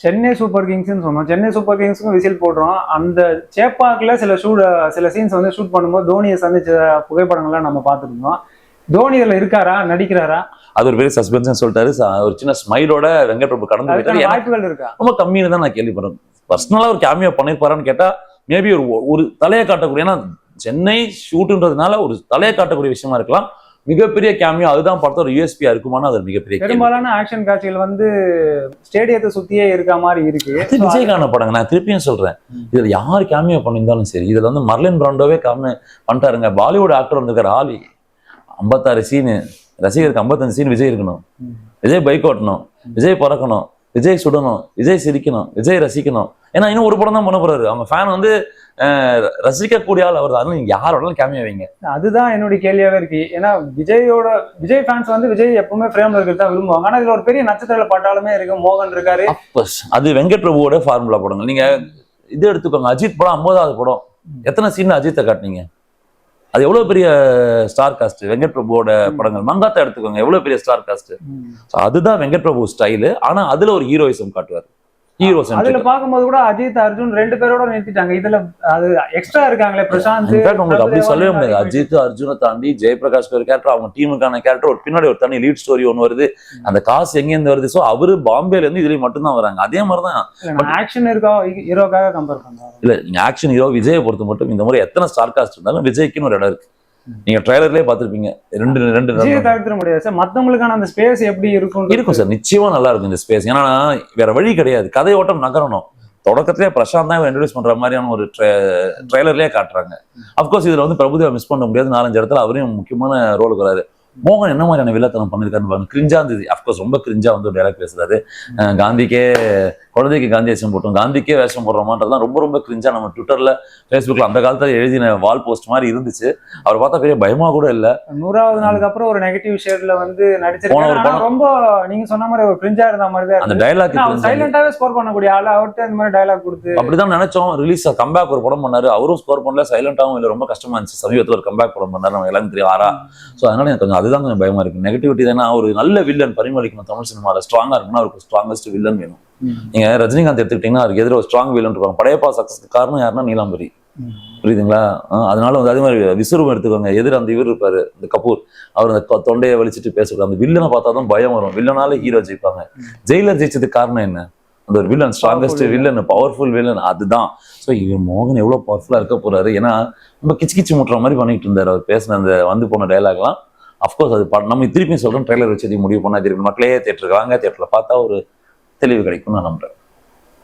சென்னை சூப்பர் கிங்ஸ்னு சொன்னோம். சென்னை சூப்பர் கிங்ஸ்க்கும் விசில் போடுறோம். அந்த சேப்பாக்கில் சில ஷூட் சில சீன்ஸ் வந்து ஷூட் பண்ணும்போது தோனியை சந்திச்ச புகைப்படங்கள்லாம் நம்ம பார்த்துருந்தோம். தோனி இதில் இருக்காரா? நடிக்கிறாரா? அது ஒரு பெரிய சஸ்பென்ஸ் சொல்லிட்டாரு. ஒரு சின்ன ஸ்மைலோட வெங்கட் பிரபு கடந்து போயிட்டாரு. ரொம்ப கம்மின்னு தான் நான் கேள்விப்படுறேன். பர்சனலா ஒரு கேமியோ பண்ணிருப்பாரான்னு கேட்டா மேபி ஒரு ஒரு தலையை காட்டக்கூடிய ஏன்னா சென்னை ஷூட்டுன்றதுனால ஒரு தலையை காட்டக்கூடிய விஷயமா இருக்கலாம். மிகப்பெரிய கேமியோ அதுதான் பார்த்தா ஒரு யூஎஸ்பியா இருக்குமானா அது மிகப்பெரிய. பெரும்பாலான ஆக்ஷன் காட்சிகள் வந்து ஸ்டேடியத்தை சுத்தியே இருக்க மாதிரி இருக்கு. அது விஜயகான படங்க. நான் திருப்பியும் சொல்றேன். இதுல யார் கேமியோ பண்ணியிருந்தாலும் சரி இதுல வந்து மர்லின் பிராண்டோவே காமி பண்ணிட்டாருங்க. பாலிவுட் ஆக்டர் வந்திருக்காரு ஆலி. ஐம்பத்தாறு சீனு ரசிகருக்கு ஐம்பத்தஞ்சு சீன் விஜய் இருக்கணும். விஜய் பைக் ஓட்டணும். விஜய் பறக்கணும். விஜய் சுடணும். விஜய் சிரிக்கணும். விஜய் ரசிக்கணும். ஏன்னா இன்னும் ஒரு படம் தான் பண்ண போறாரு. அவங்க ஃபேன் வந்து ரசிக்கக்கூடிய ஆள் அவர் தான் அதனால நீங்க யார் வேணாலும் கேமியா வைங்க. அதுதான் என்னுடைய கேள்வியாவே இருக்கு. ஏன்னா விஜயோட விஜய் ஃபேன்ஸ் வந்து விஜய் எப்பவுமே ஃப்ரேம்ல இருக்கிறது தான் விரும்புவாங்க. ஆனா இதுல ஒரு பெரிய நட்சத்திர பட்டாலுமே இருக்கு. மோகன் இருக்காரு. அது வெங்கட் பிரபுவோட ஃபார்முலா படங்கள். நீங்க இது எடுத்துக்கோங்க. அஜித் படம் ஐம்பதாவது படம். எத்தனை சீன் அஜித்தை காட்டுனீங்க? அது எவ்வளவு பெரிய ஸ்டார் காஸ்ட் வெங்கட் பிரபுவோட படங்கள். மங்காத்தா எடுத்துக்கோங்க. எவ்வளவு பெரிய ஸ்டார் காஸ்ட் அதுதான் வெங்கட் பிரபு ஸ்டைலு ஆனா அதுல ஒரு ஹீரோயிசம் காட்டுவார். ஹீரோ அதுல பாக்கும்போது கூட அஜித் அர்ஜுன் ரெண்டு பேரோட நிறுத்திட்டாங்க. இதுல அது எக்ஸ்ட்ரா இருக்காங்களே பிரசாந்த் உங்களுக்கு அப்படி சொல்லவே முடியாது. அஜித். அர்ஜுனை தாண்டி ஜெயபிரகாஷ் ஒரு கேரக்டர் அவங்க டீமுக்கான கேரக்டர் ஒரு பின்னாடி ஒரு தனி லீட் ஸ்டோரி ஒன்று வருது. அந்த காசு எங்கேருந்து வருது? ஸோ அவரு பாம்பேல இருந்து இதுலயும் மட்டும்தான் வராங்க. அதே மாதிரி தான் ஆக்ஷன் இருக்கா ஹீரோக்காக கம்பேர் பண்றாங்க இல்ல நீங்க ஆக்ஷன் ஹீரோ விஜயை பொறுத்த மட்டும் இந்த முறை எத்தனை ஸ்டார் காஸ்ட் இருந்தாலும் விஜய்க்குன்னு ஒரு இடம் இருக்கு. நீங்க ட்ரைலர்லயே பார்த்திருப்பீங்க. ரெண்டு ரெண்டு தவிர்த்திட முடியாது சார். மத்தவங்களுக்கான அந்த ஸ்பேஸ் எப்படி இருக்கும் இருக்கும் சார். நிச்சயமா நல்லா இருக்கும் இந்த ஸ்பேஸ் ஏன்னா வேற வழி கிடையாது. கதை ஓட்டம் நகரணும். தொடக்கத்திலே பிரசாந்த் தான் இன்ட்ரடியூஸ் பண்ற மாதிரியான ஒரு ட்ரெய்லர்லயே காட்டுறாங்க. அப்கோர்ஸ் இதுல வந்து பிரபுதேவா மிஸ் பண்ண முடியாது. நாலஞ்சு இடத்துல அவரையும் முக்கியமான ரோலுக்கு வராரு மோகன் என்ன மாதிரியான வில்லத்தனம் பண்ணிருக்காருன்னு பாருங்க. கிரிஞ்சா இருந்தது. அப்கோர்ஸ் ரொம்ப கிரிஞ்சா வந்து டைலாக் பேசுறாரு. காந்திக்கே குழந்தைக்கு காந்தி வேஷம் போட்டோம். காந்திக்கே வேஷம் போடுறோமான்றதுலாம் ரொம்ப ரொம்ப கிரிஞ்சா நம்ம ட்விட்டர்ல ஃபேஸ்புக்ல அந்த காலத்துல எழுதின வால் போஸ்ட் மாதிரி இருந்துச்சு. அவர் பார்த்தா பெரிய பயமா கூட இல்ல. நூறாவது நாளுக்கு அப்புறம் ஒரு நெகட்டிவ் ஷேட்ல வந்து நடிச்சிருக்காரு. ரொம்ப நீங்க சொன்ன மாதிரி ஒரு பிரிஞ்சா இருந்த மாதிரி தான் அந்த. டைலாக் சைலண்டாவே ஸ்கோர் பண்ணக்கூடிய ஆளு. அவர்கிட்ட இந்த மாதிரி டைலாக் கொடுத்து அப்படிதான் நினைச்சோம். ரிலீஸ் கம்பேக் ஒரு படம் பண்ணாரு. அவரும் ஸ்கோர் பண்ணல. சைலண்டாவும் இல்ல. ரொம்ப கஷ்டமா இருந்துச்சு. சமீபத்துல ஒரு கம்பேக் படம் பண்ணாரு. நம்ம எல்லாரும் தெரியும். ஆறா சோ அதனால எனக்கு கொஞ்சம் அதுதான் கொஞ்சம் பயமா இருக்கு. நெகட்டிவிட்டி தானே ஒரு நல்ல வில்லன் பரிமளிக்கணும். தமிழ் சினிமால ஸ்ட்ராங்கா இருக்குன்னா அவருக்கு ஸ்ட்ராங்கஸ்ட் வில்லன் வேணும். நீங்க ரஜினிகாந்த் எடுத்துக்கிட்டீங்கன்னா அவருக்கு எதிர ஒரு ஸ்ட்ராங் வில்லன் இருப்பாங்க. படையப்பா சக்சஸ்க்கு காரணம் யாருன்னா நீலாம்பரி. புரியுதுங்களா? அதனால வந்து அதே மாதிரி விசுரூபம் எடுத்துக்கோங்க. எதிர அந்த இவர் இருப்பாரு இந்த கபூர். அவர் அந்த தொண்டையை வலிச்சிட்டு பேசுவார். அந்த வில்லனை பார்த்தா தான் பயம் வரும். வில்லனால ஹீரோ ஜெயிப்பாங்க. ஜெயிலர் ஜெயிச்சதுக்கு காரணம் என்ன? அந்த ஒரு villain strongest villain powerful villain அதுதான். ஸோ இவன் மோகன் எவ்வளவு பவர்ஃபுல்லா இருக்க போறாரு? ஏன்னா நம்ம கிச்சு கிச்சு முட்டுற மாதிரி பண்ணிட்டு இருந்தாரு. அவர் பேசின அந்த வந்து போன டைலாக்லாம் அஃப்கோர்ஸ் அது நம்ம திருப்பி சொல்றோம் ட்ரெய்லர் வச்சு முடிவு பண்ணா திருப்பி மக்களே தேட்டருக்கு வாங்க தேட்டர்ல பார்த்தா ஒரு தெளிவு கிடைக்கும் நான் நம்புறேன்.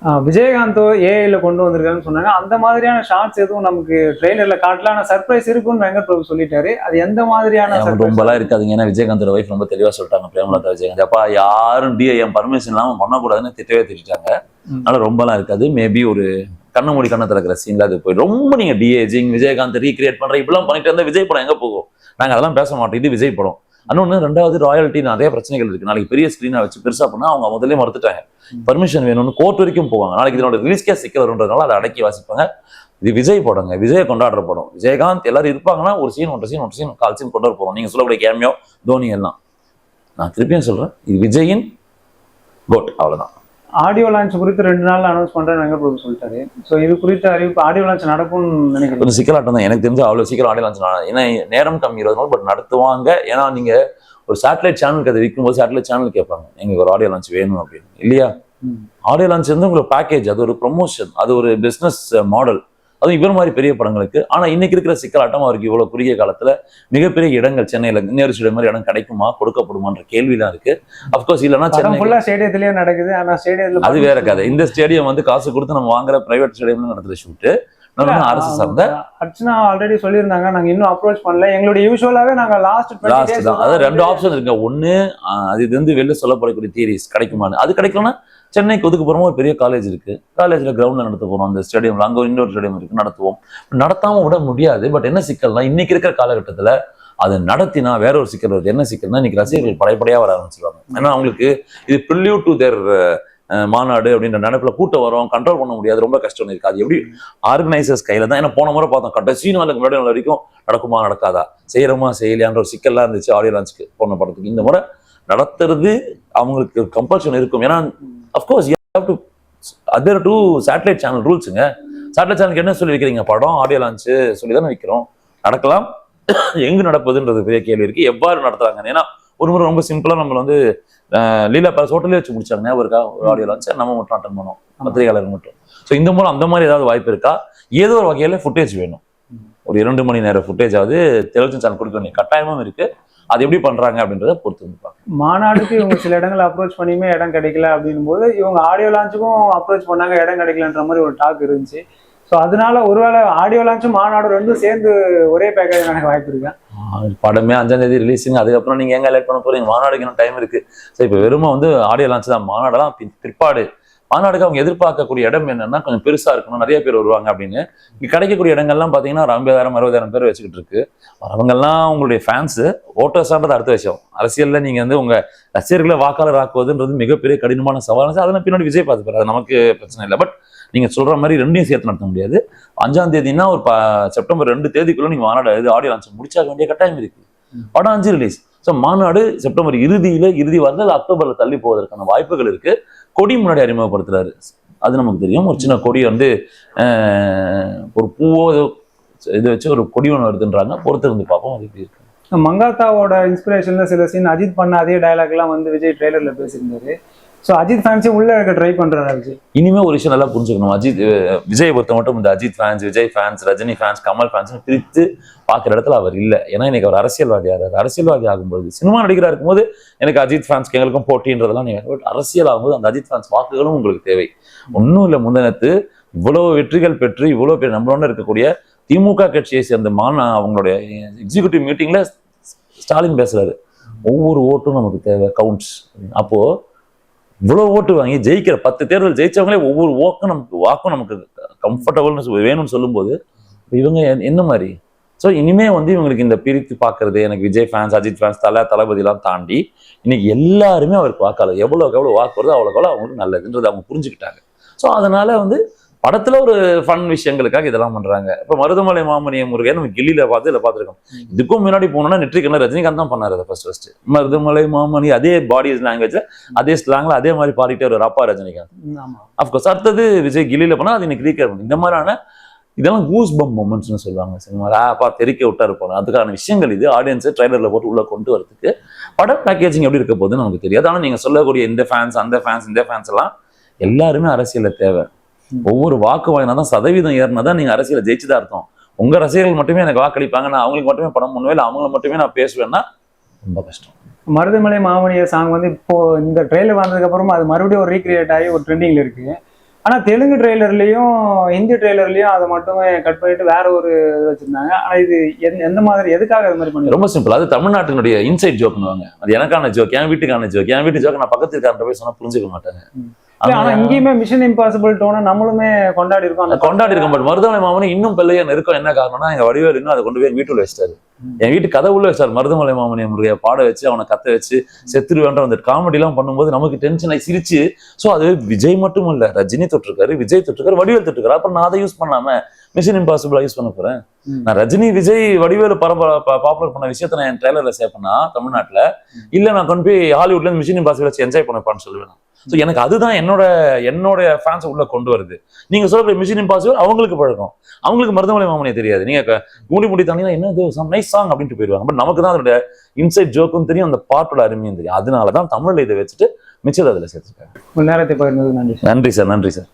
ஆஹ் விஜயகாந்த் ஏஐல கொண்டு வந்திருக்காருன்னு சொன்னாங்க. அந்த மாதிரியான ஷார்ட்ஸ் எதுவும் நமக்கு ட்ரெய்லர்ல காட்டல. ஆனா சர்ப்ரைஸ் இருக்குன்னு வெங்கட் பிரபு சொல்லிட்டாரு. அது எந்த மாதிரியான? ரொம்பலாம் இருக்காதுங்க. ஏன்னா விஜயகாந்தோட ஒய்ஃப் ரொம்ப தெளிவா சொல்லிட்டாங்க பிரேமலதா விஜயகாந்த். அப்பா யாரும் டி என் பர்மிஷன் இல்லாம பண்ணக்கூடாதுன்னு திட்டவே திட்டாங்க. அதனால ரொம்பலாம் இருக்காது. மேபி ஒரு கண்ண மூடி கண்ண திறக்கிற சீன்ல அது போய் ரொம்ப நீங்க டிஏஜிங் விஜயகாந்த் ரீக்ரியேட் பண்ற இப்படிலாம் பண்ணிட்டு இருந்தா விஜய் படம் எங்க போகும்? நாங்க அதெல்லாம் பேச மாட்டோம். இது விஜய் படம். இன்னொன்னு ரெண்டாவது ராயல்ட்டி நிறைய பிரச்சனைகள் இருக்கு. நாளைக்கு பெரிய ஸ்கிரீனை வச்சு பெருசா பண்ணா அவங்க முதல்ல மறுத்துட்டாங்க. பர்மிஷன் வேணும்னு கோர்ட் வரைக்கும் போவாங்க. நாளைக்கு இதனோட ரிலீஸ்க்கே சிக்கல் வருன்றதுனால அதை அடக்கி வாசிப்பாங்க. இது விஜய் படங்க. விஜய் கொண்டாடுற படம். விஜயகாந்த் எல்லாரும் இருப்பாங்கன்னா ஒரு சீன் ஒன்றரை சீன் ஒன்றரை சீன் கால் சீன் கொண்டு வர போறோம் நீங்க சொல்லக்கூடிய கேமியோ தோனி எல்லாம். நான் திருப்பியும் சொல்றேன். இது விஜயின் கோட் அவ்வளவுதான். ஆடியோ லான்ச் குறித்து ரெண்டு நாள் அனௌன்ஸ் பண்றேன்னு வெங்கட் சொல்லிட்டாரு. சோ இது குறித்த அறிவிப்பு ஆடியோ லான்ச் நடக்கும்னு நினைக்கிறேன். கொஞ்சம் சிக்கலாட்டம் தான் எனக்கு தெரிஞ்சு அவ்வளவு சீக்கிரம் ஆடியோ லான்ச் ஏன்னா நேரம் கம்மி இருபது நாள் பட் நடத்துவாங்க. ஏன்னா நீங்க ஒரு சேட்டலைட் சேனலுக்கு அதை விற்கும் போது சேட்டலைட் சேனல் கேட்பாங்க. எங்களுக்கு ஒரு ஆடியோ லான்ச் வேணும் அப்படின்னு. இல்லையா. ஆடியோ லான்ச் வந்து உங்களுக்கு பேக்கேஜ் அது ஒரு ப்ரொமோஷன் அது ஒரு பிசினஸ் மாடல் அதுவும் இவர் மாதிரி பெரிய படங்களுக்கு. ஆனா இன்னைக்கு இருக்கிற சிக்கலாட்டம் அவருக்கு இவ்வளவு குறுகிய காலத்துல மிகப்பெரிய இடங்கள் சென்னையில நேரு ஸ்டேடியம் மாதிரி இடம் கிடைக்குமா கொடுக்கப்படுமான்ற கேள்விலாம் இருக்கு. அப்கோர்ஸ் இல்லைன்னா சென்னை ஸ்டேடியத்திலேயே நடக்குது ஆனா ஸ்டேடியத்துல அது வேற கதை. இந்த ஸ்டேடியம் வந்து காசு கொடுத்து நம்ம வாங்குற பிரைவேட் ஸ்டேடியம்ல நடத்துற ஷூட்டு அரசு சார்ந்த அர்ச்சனா ஆல்ரெடி சொல்லியிருந்தாங்க நாங்க இன்னும் அப்ரோச் பண்ணல. எங்களுடைய யூஸ்வலாவே நாங்க லாஸ்ட் லாஸ்ட் தான். அதாவது ரெண்டு ஆப்ஷன் இருக்கு. அது இது வந்து வெளில சொல்லப்படக்கூடிய தியரிஸ் கிடைக்குமான்னு. அது கிடைக்கலன்னா சென்னைக்கு ஒதுக்கு போறோம் ஒரு பெரிய காலேஜ் இருக்குது காலேஜில் கிரவுண்டில் நடத்த போகிறோம் அந்த ஸ்டேடியமில் அங்கே இன்னொரு ஸ்டேடியம் இருக்குது நடத்துவோம். நடத்தாமல் விட முடியாது. பட் என்ன சிக்கல்னா இன்னைக்கு இருக்கிற காலகட்டத்தில் அதை நடத்தினா வேற ஒரு சிக்கல் வருது. என்ன சிக்கல்னா இன்னைக்கு ரசிகர்கள் படைப்படையாக வர ஆரம்பிச்சிருவாங்க. ஏன்னா அவங்களுக்கு இது ப்ரில்யூ டு தேர் மாநாடு அப்படின்ற நினைப்பில் கூட்டம் வரும். கண்ட்ரோல் பண்ண முடியாது. ரொம்ப கஷ்டம் இருக்கு. அது எப்படி ஆர்கனைசர்ஸ் கையில் தான்? ஏன்னா போன முறை பார்த்தோம். கடைசி நாளுக்கு முன்னாடி நாள் வரைக்கும் நடக்குமா நடக்காதா? செய்யறோமா செய்யலையான்ற ஒரு சிக்கல்லாம் இருந்துச்சு. ஆடியோ லான்ச்சுக்கு போன படத்துக்கு. இந்த முறை நடத்துறது அவங்களுக்கு கம்பல்ஷன் இருக்கும். ஏன்னா of course you have to other to satellite channel ரூல்ஸுங்க satellite சேனலுக்கு என்ன சொல்லி வைக்கிறீங்க படம் ஆடியோ லான்ச்சு சொல்லி தானே வைக்கிறோம். நடக்கலாம். எங்கு நடப்பதுன்றது பெரிய கேள்வி இருக்கு. எவ்வாறு நடத்துறாங்க ஏன்னா ஒரு முறை ரொம்ப சிம்பிளா நம்ம வந்து லீலா பேலஸ் ஹோட்டலே வச்சு முடிச்சாங்க. ஞாபகம் இருக்கா? ஒரு ஆடியோ லான்ச் நம்ம மட்டும் அட்டன் பண்ணோம். பத்திரிகையாளர் மட்டும். ஸோ இந்த மூலம் அந்த மாதிரி ஏதாவது வாய்ப்பு இருக்கா? ஏதோ ஒரு வகையில ஃபுட்டேஜ் வேணும். ஒரு இரண்டு மணி நேரம் ஃபுட்டேஜ் ஆகுது டெலிவிஷன் சேனல் கொடுக்க வேண்டிய கட்டாயமும் இருக்கு. அது எப்படி பண்றாங்க அப்படின்றத பொறுத்து வந்து. மாநாடுக்கு இவங்க சில இடங்களை அப்ரோச் பண்ணியுமே இடம் கிடைக்கல அப்படின்னும் போது இவங்க ஆடியோ லான்ச்சுக்கும் அப்ரோச் பண்ணாங்க இடம் கிடைக்கலன்ற மாதிரி ஒரு டாக் இருந்துச்சு. ஸோ அதனால ஒருவேளை ஆடியோ லான்ச்சும் மாநாடு ரெண்டும் சேர்ந்து ஒரே பேக்கேஜ் நடக்க வாய்ப்பு இருக்கா? படமே அஞ்சாம் தேதி ரிலீஸுங்க அதுக்கப்புறம் நீங்க எங்க லேட் பண்ண போறீங்க? மாநாடுக்கு இன்னும் டைம் இருக்கு. சரி இப்போ வெறும வந்து ஆடியோ லான்ச் தான். மாநாடெல்லாம் பிற்பாடு மாநாடுக்கு அவங்க எதிர்பார்க்கக்கூடிய இடம் என்னன்னா கொஞ்சம் பெருசா இருக்கணும் நிறைய பேர் வருவாங்க அப்படின்னு. இங்க கிடைக்கக்கூடிய இடங்கள்லாம் பாத்தீங்கன்னா ஒரு ஐம்பதாயிரம் அறுபதாயிரம் பேர் வச்சுக்கிட்டு இருக்கு. அவங்கெல்லாம் உங்களுடைய ஃபேன்ஸ் ஓட்டர்ஸான்றது அடுத்த விஷயம். அரசியல்ல நீங்க வந்து உங்க ரசிகர்களை வாக்காளர் ஆக்குவதுன்றது மிகப்பெரிய கடினமான சவால். அதெல்லாம் பின்னாடி விஜய் பார்த்துப்பாரு. அது நமக்கு பிரச்சனை இல்லை. பட் நீங்க சொல்ற மாதிரி ரெண்டையும் சேர்த்து நடத்த முடியாது. அஞ்சாம் தேதினா ஒரு ப- செப்டம்பர் ரெண்டு தேதிக்குள்ள நீங்க மாநாடு இது ஆடியோ லான்ச் முடிச்சாக வேண்டிய கட்டாயம் இருக்கு. படம் அஞ்சு ரிலீஸ் ஸோ மாநாடு செப்டம்பர் இறுதியில இறுதி வாரத்தில் அக்டோபர்ல தள்ளி போவதற்கான வாய்ப்புகள் இருக்கு. கொடி முன்னாடி அறிமுகப்படுத்துறாரு. அது நமக்கு தெரியும். ஒரு சின்ன கொடி வந்து ஒரு பூவோ இது வச்சு ஒரு கொடி ஒன்று வருதுன்றாங்க. பொறுத்து இருந்து பார்ப்போம். அது எப்படி இருக்கு. மங்காத்தாவோட இன்ஸ்பிரேஷன்ல சில சீன் அஜித் பண்ண அதே டயலாக்லாம் எல்லாம் வந்து விஜய் ட்ரெய்லர்ல பேசியிருந்தாரு. ஸோ அஜித் ஃபேன்ஸே உள்ள இருக்க ட்ரை பண்றாரு விஜய் இனிமே ஒரு விஷயம் நல்லா புரிஞ்சுக்கணும். அஜித் விஜய் பொறுத்த மட்டும் இந்த Ajith fans Vijay fans Rajini fans Kamal fans பிரித்து பார்க்குற இடத்துல அவர் இல்லை. ஏன்னா இன்னைக்கு அவர் அரசியல்வாதி ஆகிறார் அரசியல்வாதி ஆகும்போது சினிமா நடிகராக இருக்கும்போது எனக்கு அஜித் ஃபேன்ஸ்க்கு எங்களுக்கும் போட்டின்றதெல்லாம் நீங்க பட் அரசியல் ஆகும்போது அந்த அஜித் ஃபேன்ஸ் வாக்குகளும் உங்களுக்கு தேவை. ஒன்றும் இல்லை முந்தினத்து இவ்வளவு வெற்றிகள் பெற்று இவ்வளவு பேர் நம்மளோட இருக்கக்கூடிய திமுக கட்சியை சேர்ந்த மாநா அவங்களுடைய எக்ஸிகியூட்டிவ் மீட்டிங்ல ஸ்டாலின் பேசுறாரு. ஒவ்வொரு ஓட்டும் நமக்கு தேவை கவுண்ட்ஸ் அப்போது இவ்வளவு ஓட்டு வாங்கி ஜெயிக்கிற பத்து தேர்தல் ஜெயிச்சவங்களே ஒவ்வொரு ஓக்கும் நமக்கு வாக்கும் நமக்கு கம்ஃபர்டபுள்னு வேணும்னு சொல்லும்போது இவங்க என்ன மாதிரி? ஸோ இனிமே வந்து இவங்களுக்கு இந்த பிரித்து பார்க்கறது எனக்கு விஜய் ஃபேன்ஸ் அஜித் ஃபேன்ஸ் தலை தளபதிலாம் தாண்டி இன்னைக்கு எல்லாருமே அவருக்கு வாக்காளர். எவ்வளோக்கு எவ்வளோ வாக்கு வருதோ அவ்வளோக்கு எவ்வளோ அவங்களுக்கு நல்லதுன்றது அவங்க புரிஞ்சுக்கிட்டாங்க. ஸோ அதனால வந்து படத்துல ஒரு ஃபன் விஷயங்களுக்காக இதெல்லாம் பண்றாங்க. இப்போ மருதமலை மாமனிய முருகன் நம்ம கில்லியில பார்த்து இதில் பார்த்துருக்கோம். இதுக்கும் முன்னாடி போனோம்னா நெற்றிக்கண்ண ரஜினிகாந்த் தான் பண்ணாரு அதை ஃபர்ஸ்ட் ஃபர்ஸ்ட் மருதமலை மாமணி அதே பாடி லாங்குவேஜ்ல அதே ஸ்லாங்ல அதே மாதிரி பாடிட்டே ஒரு அப்பா ரஜினிகாந்த். அஃப்கோர்ஸ் அடுத்தது விஜய் கில்லியில பண்ணா அது இன்னைக்கு ரீகேர் பண்ணும் இந்த மாதிரியான இதெல்லாம் கூஸ் பம் மூமெண்ட்ஸ்னு சொல்லுவாங்க. சினிமாவில் அப்பா தெறிக்க விட்டாரு போல. அதுக்கான விஷயங்கள் இது. ஆடியன்ஸை ட்ரைலர்ல போட்டு உள்ள கொண்டு வரதுக்கு படம் பேக்கேஜிங் எப்படி இருக்க போகுதுன்னு நமக்கு தெரியாது. ஆனால் நீங்க சொல்லக்கூடிய இந்த ஃபேன்ஸ் அந்த ஃபேன்ஸ் இந்த ஃபேன்ஸ் எல்லாம் எல்லாருமே அரசியல்ல தேவை. ஒவ்வொரு வாக்கு வாங்கினாதான் சதவீதம் ஏறினா தான் நீங்க அரசியலை ஜெயிச்சுதான் அர்த்தம். உங்க ரசிகர்கள் மட்டுமே எனக்கு வாக்களிப்பாங்க நான் அவங்களுக்கு மட்டுமே படம் பண்ணுவேன் இல்லை அவங்கள மட்டுமே நான் பேசுவேன்னா ரொம்ப கஷ்டம். மருதமலை மாமனிய சாங் வந்து இப்போ இந்த ட்ரெய்லர் வந்ததுக்கு அப்புறமா அது மறுபடியும் ஒரு ரீக்ரியேட் ஆகி ஒரு ட்ரெண்டிங்ல இருக்கு. ஆனா தெலுங்கு ட்ரெய்லர்லயும் ஹிந்தி ட்ரெய்லர்லயும் அதை மட்டுமே கட் பண்ணிட்டு வேற ஒரு இது வச்சிருந்தாங்க. ஆனா இது எந்த- மாதிரி எதுக்காக அது மாதிரி பண்ணி ரொம்ப சிம்பிள் அது தமிழ்நாட்டினுடைய இன்சைட் ஜோக்னுவாங்க அது எனக்கான ஜோக் என் வீட்டுக்கான ஜோக் என் வீட்டு ஜோக் நான் பக்கத்து இருக்கார்ட்ட போய் சொன்னா புரிஞ்சுக்க மாட்டாங்க. ஆனா இங்கேயுமே மிஷன் இம்பாசிபிள் டோனை நம்மளுமே கொண்டாடி இருக்கோம் அந்த கொண்டாடி இருக்க பட் மருதமலை மாமனி இன்னும் பிள்ளைய நெருக்கம் என்ன காரணம்னா எங்க வடிவேல் இன்னும் அதை கொண்டு போய் வீட்டுல வச்சிட்டாரு. என் வீட்டு கதை உள்ள வச்சாரு மருதமலை மாமனி முருகைய பாட வச்சு அவனை கத்த வச்சு செத்துருவேன்ற அந்த காமெடி எல்லாம் பண்ணும்போது நமக்கு டென்ஷன் ஆகி சிரிச்சு சோ அது விஜய் மட்டும் இல்ல ரஜினி தொட்டிருக்காரு விஜய் தொட்டிருக்காரு வடிவேல் தொட்டிருக்காரு. அப்புறம் நான் அதை யூஸ் பண்ணாம மிஷன் இம்பாசிபிளா யூஸ் பண்ண போறேன். நான் ரஜினி விஜய் வடிவேலு பரபர பாப்புலர் பண்ண விஷயத்த நான் என் ட்ரெய்லர்ல சேர்ப்பேன்னா தமிழ்நாட்டுல இல்ல நான் கொண்டு போய் ஹாலிவுட்ல மிஷன் இம்பாசிபிள் வச்சு என்ஜாய் பண்ணப்பான்னு சொல்லுவேன் ஸோ எனக்கு அதுதான் என்னோட என்னோட ஃபேன்ஸ் உள்ள கொண்டு வருது. நீங்க சொல்ற மிஷன் இம்பாசிபிள் அவங்களுக்கு பழக்கம். அவங்களுக்கு மருதமலை மாமனியே தெரியாது. நீங்க க- மூடி தாண்டினா என்ன சம் நைஸ் சாங் அப்படின்ட்டு போயிடுவாங்க. பட் நமக்கு தான் அதோட இன்சைட் ஜோக்கும் தெரியும் அந்த பாட்டோட அருமையும் தெரியும். அதனால தான் தமிழ்ல இதை வச்சுட்டு மிச்சத்தை அதில் சேர்த்துருக்காங்க. நேரத்தை பகிர்ந்தது நன்றி நன்றி சார் நன்றி சார்